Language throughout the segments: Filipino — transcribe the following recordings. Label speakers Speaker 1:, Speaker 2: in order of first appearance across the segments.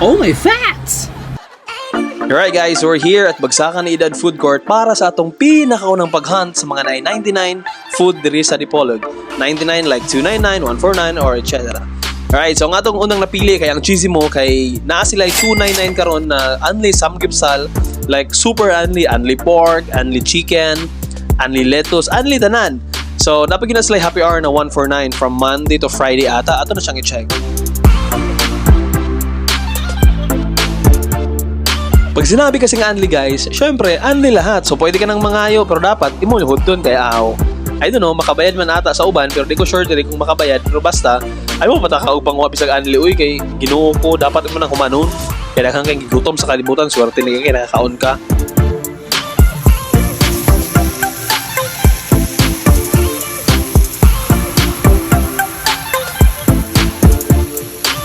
Speaker 1: Oh my fats!
Speaker 2: Alright guys, we're here at Bagsakan Edad Food Court para sa atong pinakaunang pag-hunt sa mga 999 food diri sa Dipolog. 99 like 299, 149 or etc. Alright, so ang atong unang napili kay ang cheesy mo kay naa sila 299 karon na only samgipsal like super only, only pork, only chicken, only lettuce, only tanan. So, napagin na sila happy hour na 149 from Monday to Friday ata. Ato na siyang i-check. Pag sinabi kasi ng Anli guys, syempre, Anli lahat. So pwede ka nang mangayo, pero dapat imuhod doon kay Aw. I don't know, makabayad man ata sa uban, pero di ko sure diri kung makabayad. Pero basta, ay mo pataka upang wapis ang Anli. Uy, kay ginoo ko, dapat mo nang kumanon. Kaya kang kang gutom sa kalibutan, swerte ni kay nakakaon ka.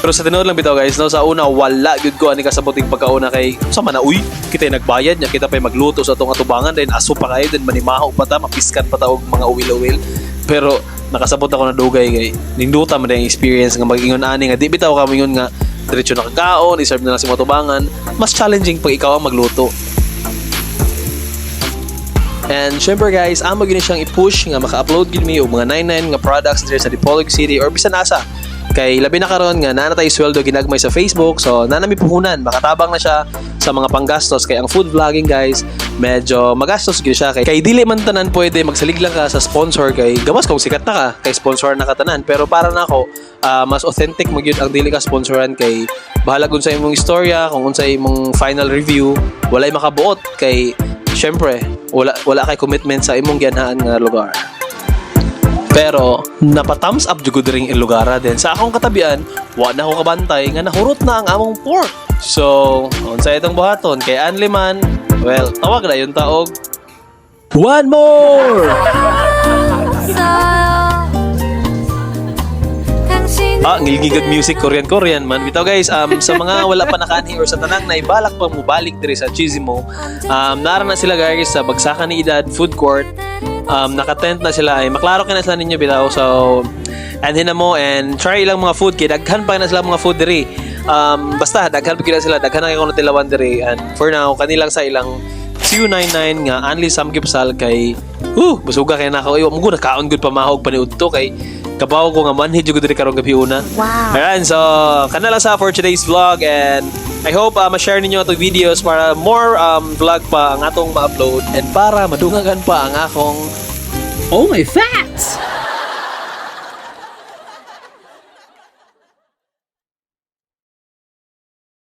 Speaker 2: Pero sa tinood lang bitaw guys, no, sa una wala gyud ko ani kasabuting pagkauna kay sa man uy, kita nagbayad nya kita pay magluto sa atong atubangan then aso pa kayo then manimahaw pa ta, mapiskan pa ta og mga uwil-uwil. Pero nakasabot ako na dugay kay ninduta man ang experience nga magingon ani nga di bitaw ka mingon nga diretso na kakaon, iserve na lang si matubangan. Mas challenging pag ikaw ang magluto. And syempre guys, amo gini siyang i-push nga maka-upload gid mi og mga 99 nga products diri sa Dipolog City or bisan asa. Kay labi na karon nga nana tay sweldo ginagmay sa Facebook, so nana mi puhunan, makatabang na siya sa mga panggastos. Kay ang food vlogging guys, medyo magastos gid siya. Kay kay dili man tanan pwede magsalig lang ka sa sponsor. Kay gawas kung sikat na ka kay sponsor na ka tanan. Pero para na ako ah, mas authentic mo gyud ang dili ka sponsoran. Kay bahala kung sa imong istorya, kung unsa imong final review, walay makabuot. Kay syempre wala wala kay commitment sa imong ganahan nga lugar. Pero napa-thumbs up jud ko diring ilugara din sa akong katabian, wa na ako kabantay nga nahurot na ang among pork. So, unsa itong buhaton kay Anliman? Well, tawag na yung taog. One more! Ah, ngilgigad music Korean Korean man. Bitaw guys, um sa mga wala pa nakani or sa tanang na ibalak pa mo balik diri sa Chisimo, um nara na sila guys sa Bagsakan ni Edad Food Court. Um naka-tent na sila ay maklaro ka na sila ninyo bitaw. So anhin na mo and try ilang mga food kay daghan pa na sila mga food diri. Um basta daghan pa sila, daghan na kay kuno tilawan diri and for now kanilang sa ilang CU99 nga only samgipsal kay uh busuga kay nako iwa mo gud kaon gud pamahog paniud to kay kabaw ko nga manhid jud diri karong gabi una.
Speaker 3: Wow.
Speaker 2: Ayan, so kana lang sa for today's vlog and I hope uh, ma-share ninyo itong videos para more um, vlog pa ang atong ma-upload and para madungagan pa ang akong
Speaker 1: Oh my fats!